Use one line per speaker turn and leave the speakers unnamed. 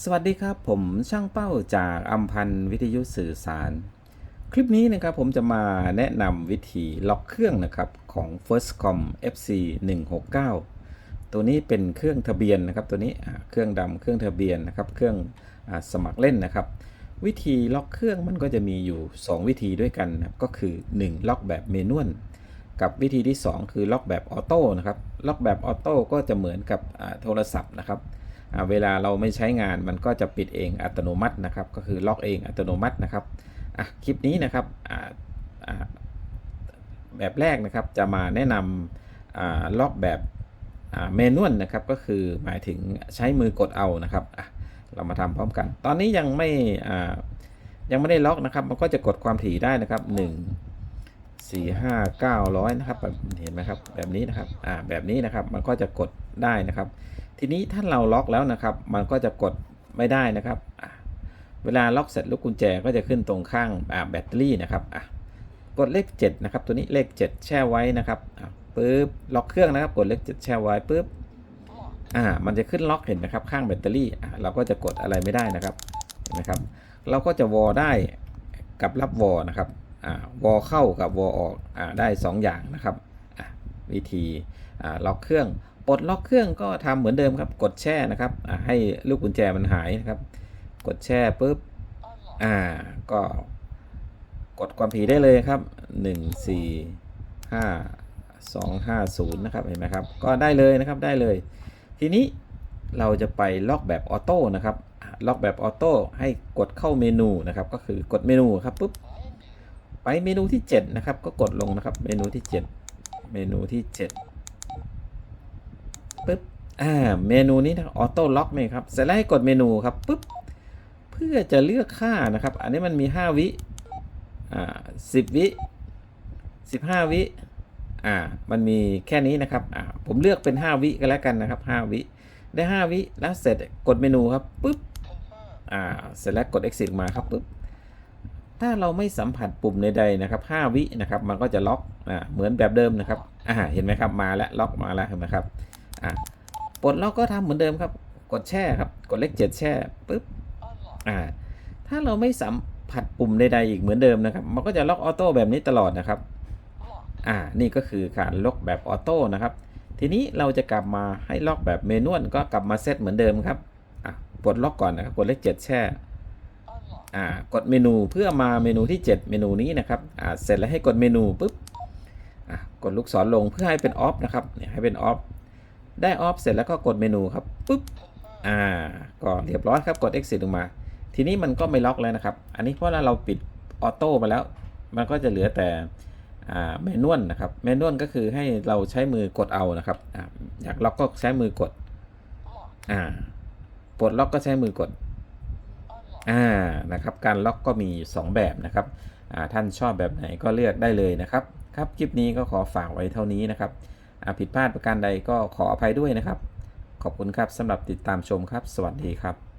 สวัสดีครับผมช่างเป้าจากอัมพันธ์วิทยุสื่อสาร คลิปนี้นะครับผมจะมาแนะนำวิธีล็อกเครื่องนะครับของ Firstcom FC 169ตัวนี้เป็นเครื่องทะเบียนนะครับตัวนี้เครื่องดำเครื่องทะเบียนนะครับเครื่องอสมัครเล่นนะครับ วิธีล็อกเครื่องมันก็จะมีอยู่ 2 วิธีด้วยกันนะครับก็คือ 1 ล็อกแบบเมนวลกับวิธีที่ 2 คือล็อกแบบออโต้นะครับล็อกแบบออโต้ก็จะเหมือนกับโทรศัพท์นะครับ เวลาเราไม่ใช้งานมันก็จะปิดเองอัตโนมัตินะครับ ก็คือล็อกเองอัตโนมัตินะครับอะคลิปนี้นะครับแบบแรกนะครับจะมาแนะนำอ่าล็อกแบบเมนวลนะครับก็คือหมายถึงใช้มือกดเอานะครับเรามาทำพร้อมกัน ตอนนี้ยังไม่ยังไม่ได้ล็อกนะครับมันก็จะกดความถี่ได้นะครับ1สี่ห้าเก้าร้อยนะครับแบบเห็นไหมครับแบบนี้นะครับแบบนี้นะครับมันก็จะกดได้นะครับ ทีนี้ถ้าเราล็อกแล้วนะครับ มันก็จะกดไม่ได้นะครับ เวลาล็อกเสร็จลูกกุญแจก็จะขึ้นตรงข้างแบตเตอรี่นะครับกดเลข7นะครับ ตัวนี้เลข 7 แช่ไว้นะครับปึ๊บล็อกเครื่องนะครับ กดเลข7แช่ไว้ปึ๊บอ่ามันจะขึ้นล็อกเห็นไหมครับข้างแบตเตอรี่เราก็จะกดอะไรไม่ได้นะครับนไหมครับ เราก็จะวอได้กับรับวอนะครับอ่าวอเข้ากับวอออกอ่าได้ 2 อย่างนะครับวิธีล็อกเครื่อง ปลดล็อกเครื่องก็ทำเหมือนเดิมครับ กดแช่นะครับให้ลูกกุญแจมันหายนะครับ กดแช่ปุ๊บอ่าก็กดความถี่ได้เลยครับ 1 4 5 2 5 0 นะครับ เห็นไหมครับ ก็ได้เลยนะครับ ได้เลย ทีนี้เราจะไปล็อกแบบออโต้นะครับ ล็อกแบบออโต้ให้กดเข้าเมนูนะครับ ก็คือกดเมนูครับปุ๊บ ไปเมนูที่ 7 นะครับ ก็กดลงนะครับ เมนูที่ 7 เมนูที่ 7 ปึ๊บอ่าเมนูนี้นะออโต้ล็อกไหมครับเสร็จแล้วให้กดเมนูครับปึ๊บเพื่อจะเลือกค่านะครับ อันนี้มันมี 5 วิอ่า10วิ15วิอ่ามันมีแค่นี้นะครับอ่าผมเลือกเป็น 5 วิก็แล้วกันนะครับ 5 วิได้ 5 วิแล้วเสร็จกดเมนูครับปึ๊บอ่าเสร็จแล้วกด exit มาครับปึ๊บถ้าเราไม่สัมผัสปุ่มใดๆนะครับ 5 วินะครับ มันก็จะล็อกอ่าเหมือนแบบเดิมนะครับอ่าเห็นไหมครับมาแล้วล็อกมาแล้วเห็นไหมครับ อ่าปลดล็อกก็ทำเหมือนเดิมครับ กดแช่ครับ กดเลข7แช่ปึ๊บอ่าถ้าเราไม่สัมผัสปุ่มใดๆอีกเหมือนเดิมนะครับ มันก็จะล็อกออโต้แบบนี้ตลอดนะครับอ่านี่ก็คือการล็อกแบบออโต้นะครับ ทีนี้เราจะกลับมาให้ล็อกแบบเมนวลก็กลับมาเซตเหมือนเดิมครับอะปลดล็อกก่อนนะครับกดเลข7แช่อ่ากดเมนูเพื่อมาเมนูที่ 7 เมนูนี้นะครับอ่าเสร็จแล้วให้กดเมนูปุ๊บอะกดลูกศรลงเพื่อให้เป็นออฟนะครับเนี่ยให้เป็นออฟ ได้ออฟเสร็จแล้วก็กดเมนูครับปุ๊บอ่าก็เรียบร้อยครับกด exit ลงมา ทีนี้มันก็ไม่ล็อกแล้วนะครับ อันนี้เพราะว่าเราปิดออโต้มาแล้ว มันก็จะเหลือแต่อ่าแมนนวลนะครับแมนนวลก็คือให้เราใช้มือกดเอานะครับออยากล็อกก็ใช้มือกดอ่าปลดล็อกก็ใช้มือกดอ่านะครับการล็อกก็มีอยู่2แบบนะครับท่านชอบแบบไหนก็เลือกได้เลยนะครับ ครับคลิปนี้ก็ขอฝากไว้เท่านี้นะครับ ผิดพลาดประการใดก็ขออภัยด้วยนะครับ ขอบคุณครับสำหรับติดตามชมครับ สวัสดีครับ